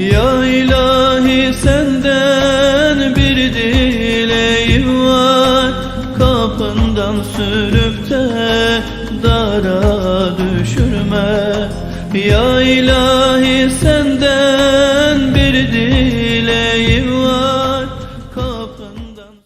Ya ilahi senden bir dileğim var. Kapından sürüp de dara düşürme. Ya ilahi sen